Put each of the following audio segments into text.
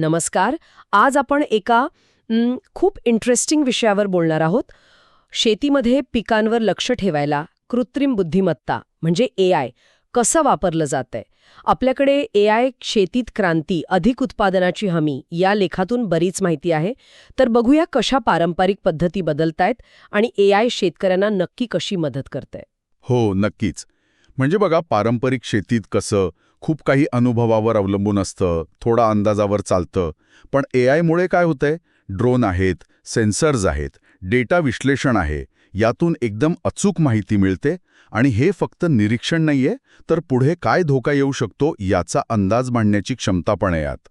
नमस्कार. आज आपण एका खूप इंटरेस्टिंग विषयावर बोलणार आहोत. शेतीमध्ये पिकांवर लक्ष ठेवायला कृत्रिम बुद्धिमत्ता म्हणजे ए आय कसं वापरलं जातंय? आपल्याकडे ए आय शेतीत क्रांती अधिक उत्पादनाची हमी या लेखातून बरीच माहिती आहे. तर बघूया कशा पारंपरिक पद्धती बदलतायत आणि ए आय शेतकऱ्यांना नक्की कशी मदत करते हो नक्कीच. म्हणजे बघा पारंपरिक शेतीत कसं खूप काही अनुभवावर अवलंबून असतं थोडा अंदाजावर चालतं. पण ए आयमुळे काय होतंय? ड्रोन आहेत सेन्सर्स आहेत डेटा विश्लेषण आहे यातून एकदम अचूक माहिती मिळते आणि हे फक्त निरीक्षण नाहीये तर पुढे काय धोका येऊ शकतो याचा अंदाज मांडण्याची क्षमता पण आहे यात.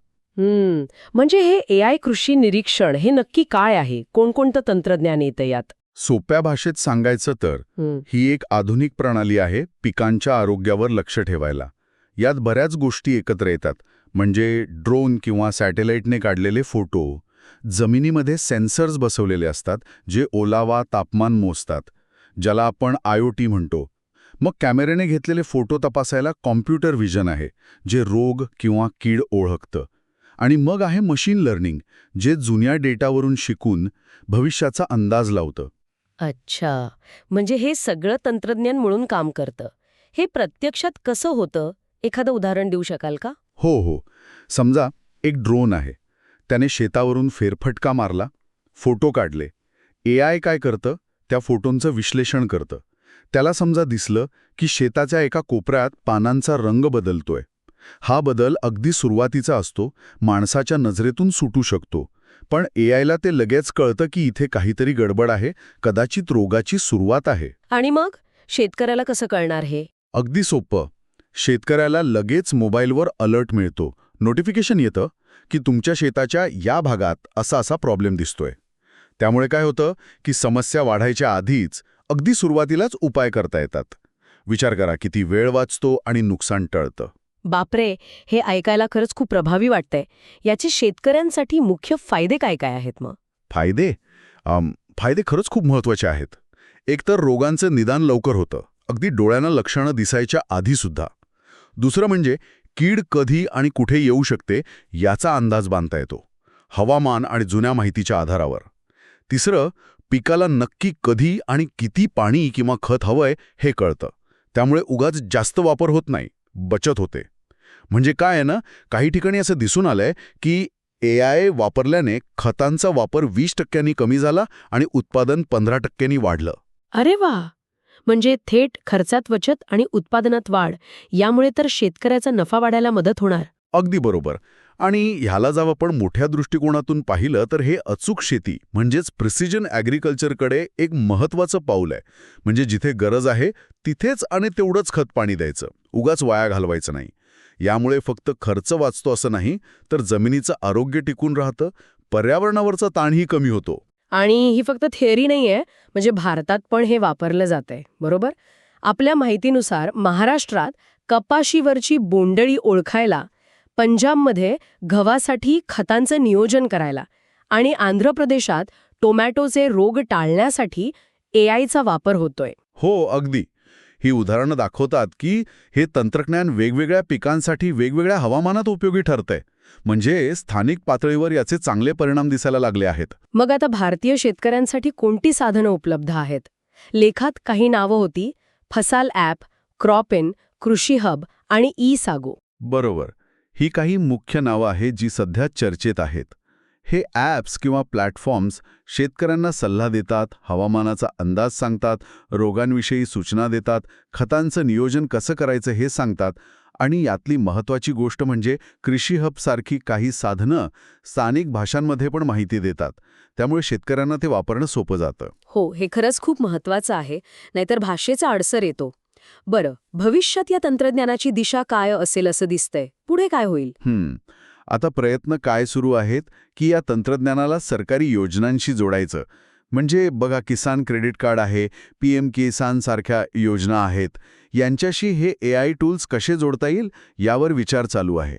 म्हणजे हे ए आय कृषी निरीक्षण हे नक्की काय आहे? कोणकोणतं तंत्रज्ञान येतं यात? सोप्या भाषेत सांगायचं तर ही एक आधुनिक प्रणाली आहे पिकांच्या आरोग्यावर लक्ष ठेवायला. यात बऱ्याच गोष्टी एकत्र येतात. म्हणजे ड्रोन किंवा सॅटेलाइटने काढलेले फोटो जमिनीमध्ये सेन्सर्स बसवलेले असतात जे ओलावा तापमान मोजतात ज्याला आपण आय ओ टी म्हणतो. मग कॅमेऱ्याने घेतलेले फोटो तपासायला कॉम्प्युटर व्हिजन आहे जे रोग किंवा कीड ओळखतं. आणि मग आहे मशीन लर्निंग जे जुन्या डेटावरून शिकून भविष्याचा अंदाज लावतं. अच्छा. म्हणजे हे सगळं तंत्रज्ञान मिळून काम करतं. हे प्रत्यक्षात कसं होतं? एखादं उदाहरण देऊ शकाल का? हो हो. समजा एक ड्रोन आहे. त्याने शेतावरून फेरफटका मारला फोटो काढले. ए आय काय करतं? त्या फोटोंचं विश्लेषण करतं. त्याला समजा दिसलं की शेताच्या एका कोपऱ्यात पानांचा रंग बदलतोय. हा बदल अगदी सुरुवातीचा असतो माणसाच्या नजरेतून सुटू शकतो. पण ए आयला ते लगेच कळतं की इथे काहीतरी गडबड आहे कदाचित रोगाची सुरुवात आहे. आणि मग? शेतकऱ्याला कसं कळणार हे? अगदी सोपं. शेतकऱ्याला लगेच मोबाईलवर अलर्ट मिळतो. नोटिफिकेशन येतं की तुमच्या शेताच्या या भागात असा असा प्रॉब्लेम दिसतोय. त्यामुळे काय होतं की समस्या वाढायच्या आधीच अगदी सुरुवातीलाच उपाय करता येतात. विचार करा किती वेळ वाचतो आणि नुकसान टळतं. बापरे! हे ऐकायला खरंच खूप प्रभावी वाटतंय. याचे शेतकऱ्यांसाठी मुख्य फायदे काय काय आहेत मग? फायदे? अम, फायदे खरंच खूप महत्त्वाचे आहेत. एकतर रोगांचं निदान लवकर होतं. अगदी डोळ्यांना लक्षणं दिसायच्या आधीसुद्धा दुसरं म्हणजे कीड कधी आणि कुठे येऊ शकते याचा अंदाज बांधता येतो. हवामान आणि जुन्या माहितीच्या आधारावर. तिसरं पिकाला नक्की कधी आणि किती पाणी किंवा खत हवंय हे कळतं. त्यामुळे उगाच जास्त वापर होत नाही बचत होते. म्हणजे काय आहे ना काही ठिकाणी असं दिसून आलंय की ए आय वापरल्याने खतांचा वापर वीस टक्क्यांनी कमी झाला आणि उत्पादन पंधरा टक्क्यांनी वाढलं. अरे वा! म्हणजे थेट खर्चात बचत आणि उत्पादनात वाढ यामुळे तर शेतकऱ्याचा नफा वाढायला मदत होणार. अगदी बरोबर. आणि ह्याला जाव आपण मोठ्या दृष्टिकोनातून पाहिलं तर हे अचूक शेती म्हणजेच प्रिसिजन ॲग्रिकल्चरकडे एक महत्वाचं पाऊल आहे. म्हणजे जिथे गरज आहे तिथेच आणि तेवढंच खत पाणी द्यायचं. उगाच वाया घालवायचं नाही. यामुळे फक्त खर्च वाचतो असं नाही तर जमिनीचं आरोग्य टिकून राहतं पर्यावरणावरचा ताणही कमी होतो. आणि ही फक्त थिअरी नाहीये म्हणजे भारतात पण हे वापरलं जातंय बरोबर? आपल्या माहितीनुसार महाराष्ट्रात कपाशीवरची बोंडळी ओळखायला पंजाबमध्ये गव्हासाठी खतांचं नियोजन करायला आणि आंध्र प्रदेशात टोमॅटोचे रोग टाळण्यासाठी ए आयचा वापर होतोय. हो अगदी. ही उदाहरणं दाखवतात की हे तंत्रज्ञान वेगवेगळ्या पिकांसाठी वेगवेगळ्या हवामानात उपयोगी ठरतंय. म्हणजे स्थानिक पातळीवर याचे चांगले परिणाम दिसायला लागले आहेत. मग आता भारतीय शेतकऱ्यांसाठी कोणती साधनं उपलब्ध आहेत? लेखात काही नावं होती फसाल ॲप क्रॉपिन कृषी हब आणि ई सागो बरोबर. ही काही मुख्य नावं आहेत जी सध्या चर्चेत आहेत. हे ॲप्स किंवा प्लॅटफॉर्म्स शेतकऱ्यांना सल्ला देतात हवामानाचा अंदाज सांगतात रोगांविषयी सूचना देतात खतांचं नियोजन कसं करायचं हे सांगतात आणि यातली महत्त्वाची गोष्ट म्हणजे कृषी हबसारखी काही साधनं स्थानिक भाषांमध्ये पण माहिती देतात. त्यामुळे शेतकऱ्यांना ते वापरणं सोपं जातं. हो हे खरंच खूप महत्वाचं आहे. नाहीतर भाषेचा अडसर येतो. बरं भविष्यात या तंत्रज्ञानाची दिशा काय असेल असं दिसतंय? पुढे काय होईल. आता प्रयत्न काय सुरू आहेत की या तंत्रज्ञानाला सरकारी योजनांशी जोडायचं. म्हणजे बघा किसान क्रेडिट कार्ड आहे पी एम किसान सारख्या योजना आहेत. यांच्याशी हे ए आय टूल्स कसे जोडता येईल यावर विचार चालू आहे.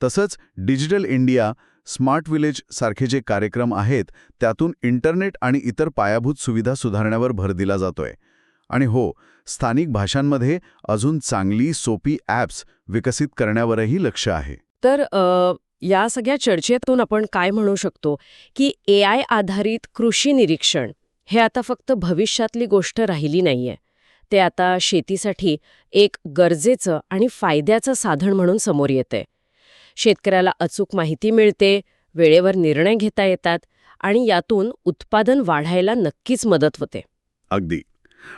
तसंच डिजिटल इंडिया स्मार्ट विलेज सारखे जे कार्यक्रम आहेत त्यातून इंटरनेट आणि इतर पायाभूत सुविधा सुधारण्यावर भर दिला जातोय. आणि हो स्थानिक भाषांमध्ये अजून चांगली सोपी ॲप्स विकसित करण्यावरही लक्ष आहे. तर या सगळ्या चर्चेतून आपण काय म्हणू शकतो की ए आय आधारित कृषी निरीक्षण हे आता फक्त भविष्यातली गोष्ट राहिली नाहीये. ते आता शेतीसाठी एक गरजेचं आणि फायद्याचं साधन म्हणून समोर येते शेतकऱ्याला अचूक माहिती मिळते वेळेवर निर्णय घेता येतात आणि यातून उत्पादन वाढायला नक्कीच मदत होते. अगदी.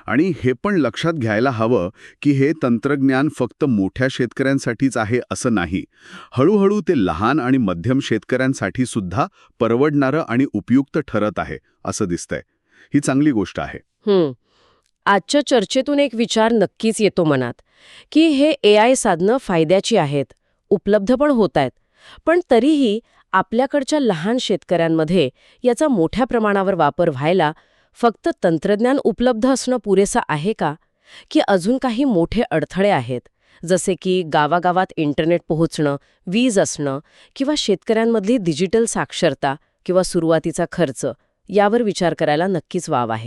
आणि हे पण लक्षात घ्यायला हवं की हे तंत्रज्ञान फक्त मोठ्या शेतकऱ्यांसाठीच आहे असं नाही. हळूहळू ते लहान आणि मध्यम शेतकऱ्यांसाठी सुद्धा परवडणारं आणि उपयुक्त ठरत आहे असं दिसतंय. ही चांगली गोष्ट आहे. आजच्या चर्चेतून एक विचार नक्कीच येतो मनात की हे ए आय साधनं फायद्याची आहेत उपलब्ध पण होत आहेत पण तरीही आपल्याकडच्या लहान शेतकऱ्यांमध्ये याचा मोठ्या प्रमाणावर वापर व्हायला फक्त तंत्रज्ञान उपलब्ध असणं पुरेसं आहे का? की अजून काही मोठे अडथळे आहेत जसे की गावागावात इंटरनेट पोहोचणं वीज असणं किंवा शेतकऱ्यांमधली डिजिटल साक्षरता किंवा सुरुवातीचा खर्च यावर विचार करायला नक्कीच वाव आहे.